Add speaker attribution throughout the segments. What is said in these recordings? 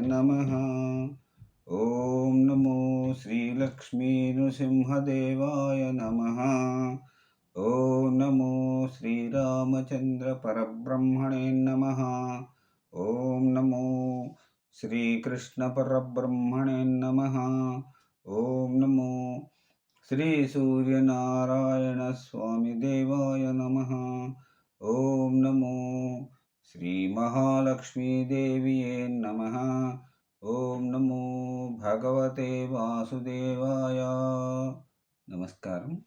Speaker 1: నమ ఓం నమో శ్రీలక్ష్మీనృసింహదేవాయ నమ ఓం నమో శ్రీరామచంద్ర పరబ్రహ్మణే నమ ఓం నమో శ్రీకృష్ణ పరబ్రహ్మణే నమ ఓం నమో శ్రీ సూర్యనారాయణ స్వామి శ్రీ మహాలక్ష్మీదేవియే నమ. ఓం నమో భగవతే వాసుదేవాయ. నమస్కారం.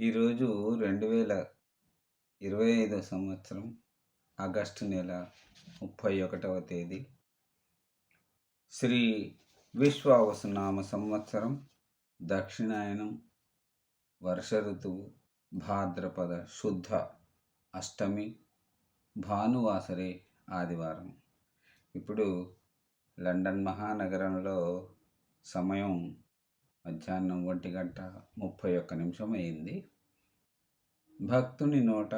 Speaker 1: ఈరోజు రెండు వేల ఇరవై ఐదో సంవత్సరం ఆగస్టు నెల ముప్పై ఒకటవ తేదీ. శ్రీ విశ్వావసునామ సంవత్సరం దక్షిణాయనం వర్ష ఋతువు భాద్రపద శుద్ధ అష్టమి భానువాసరే ఆదివారం. ఇప్పుడు లండన్ మహానగరంలో సమయం మధ్యాహ్నం ఒంటి గంట ముప్పై ఒక్క నిమిషం అయింది. భక్తుని నోట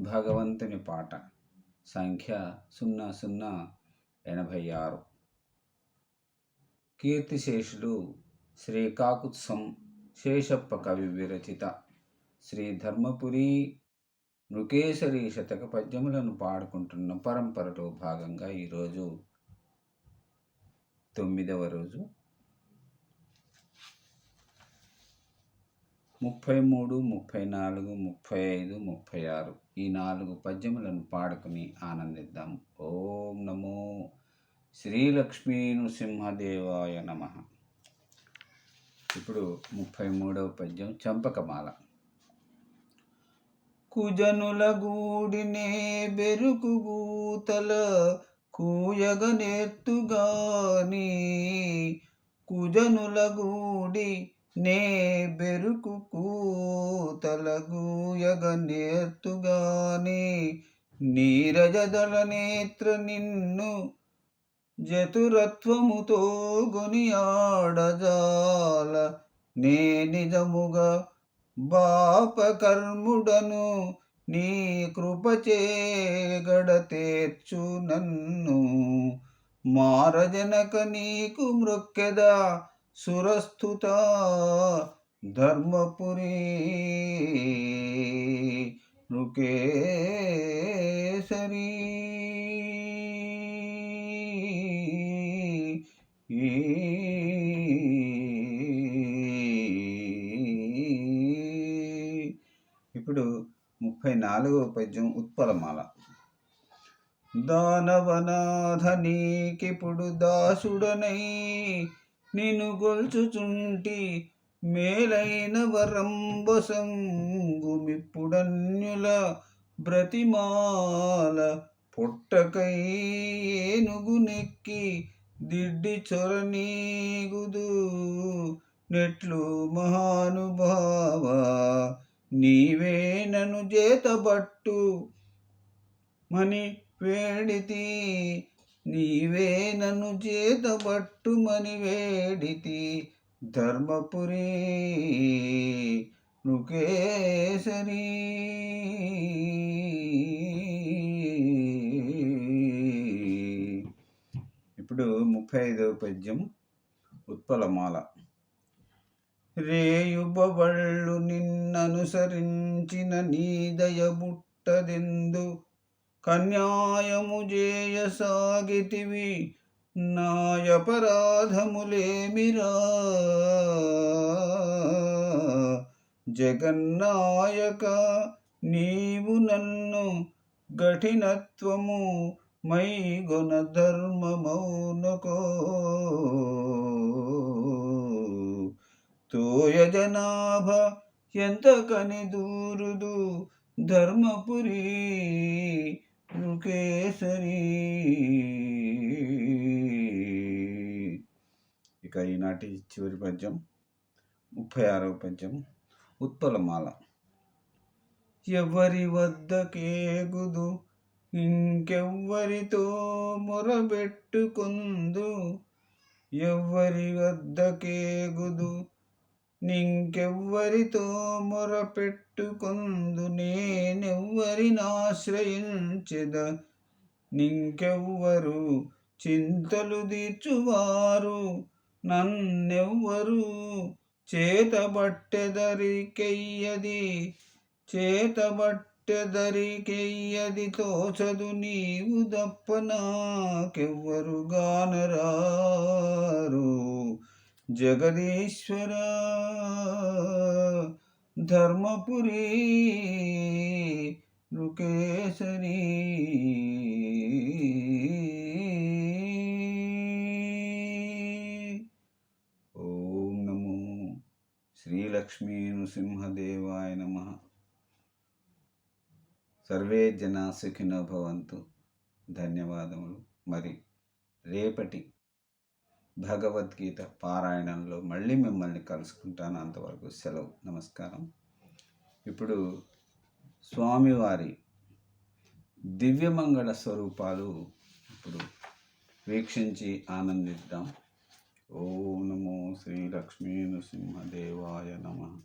Speaker 1: భగవంతుని పాట సంఖ్య సున్నా సున్నా ఎనభై ఆరు. కీర్తిశేషుడు శ్రీకాకుత్సం శేషప్ప కవి విరచిత శ్రీ ధర్మపురి నృకేశరి శతక పద్యములను పాడుకుంటున్న పరంపరలో భాగంగా ఈరోజు తొమ్మిదవ రోజు. ముప్పై మూడు ముప్పై నాలుగు ముప్పై ఐదు ముప్పై ఆరు ఈ నాలుగు పద్యములను పాడుకుని ఆనందిద్దాం. ఓం నమో శ్రీలక్ష్మీ నృసింహదేవాయ నమ. ఇప్పుడు ముప్పై మూడవ పద్యం చంపకమాల. కుజనుల గూడినే బెరుకు గూతల కూయగ నేర్తుగాని కుజనుల గూడి నే బెరుకు కూతల గూయగ నేర్తుగాని నీరజదళ నేత్ర నిన్ను జతురత్వముతో గొనియాడజాల నే నిజముగా బాపకర్ముడను నీ కృపచే గడతేర్చు నన్ను. మారజనక నీకు మృక్కెద సురస్థుత ధర్మపురి నృకేసరీ ఇప్పుడు ముప్పై నాలుగవ పద్యం ఉత్పలమాల. దానవనాథ నీకిప్పుడు దాసుడనై నిన్ను గొల్చుచుంటి మేలైన వరంబసంగుమిప్పుడన్యుల బ్రతిమాల పుట్టకై ఏనుగు నెక్కి దిడ్డి చొరనీగుదు నెట్లు మహానుభావ నీవే నన్ను చేతబట్టు. మని వేడితి నీవే నన్ను చేతబట్టు మని వేడితి. ధర్మపురి నుకేసరి ఇప్పుడు ముప్పై ఐదవ పద్యం ఉత్పలమాల. రేయుబవళ్ళు నిన్ననుసరించిన నీదయబుట్టదెందు కన్యాయము జేయసాగితివి నాయపరాధములేమిరా? జగన్నాయక నీవు నన్ను గఠినత్వము మై గుణధర్మమౌ జనాభ ఎంతకని దూరుదు? ధర్మపురి రుకేసరి. ఇక ఈనాటి చివరి పద్యం ముప్పై ఆరవ పద్యం ఉత్పలమాల. ఎవరి వద్దకేగుదు? ఇంకెవ్వరితో మొరబెట్టుకుందు? ఎవ్వరి వద్దకేగుదు? నింకెవ్వరితో మొరపెట్టుకుందు నేనెవ్వరినాశ్రయించెద నింకెవ్వరు చింతలు తీర్చువారు నన్నెవ్వరు చేతబట్టెదరికెయ్యది చేతబట్టెదరికెయ్యది తోచదు నీవు దప్ప నాకెవ్వరు గానరారు. జగదీశ్వర ధర్మపురి నృకేశరీ ఓం నమో శ్రీలక్ష్మీ నృసింహదేవాయ నమ. సర్వే జనా సుఖినో భవంతు. ధన్యవాదములు. మరి రేపటి భగవద్గీత పారాయణంలో మళ్ళీ మిమ్మల్ని కలుసుకుంటాను అంతవరకు సెలవు. నమస్కారం. ఇప్పుడు స్వామివారి దివ్యమంగళ స్వరూపాలు ఇప్పుడు వీక్షించి ఆనందిద్దాం. ఓం నమో శ్రీ లక్ష్మీ నృసింహదేవాయ నమ.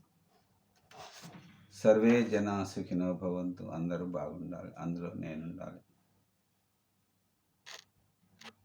Speaker 1: సర్వే జనా సుఖినో భవంతు. అందరూ బాగుండాలి. అందులో నేను ఉండాలి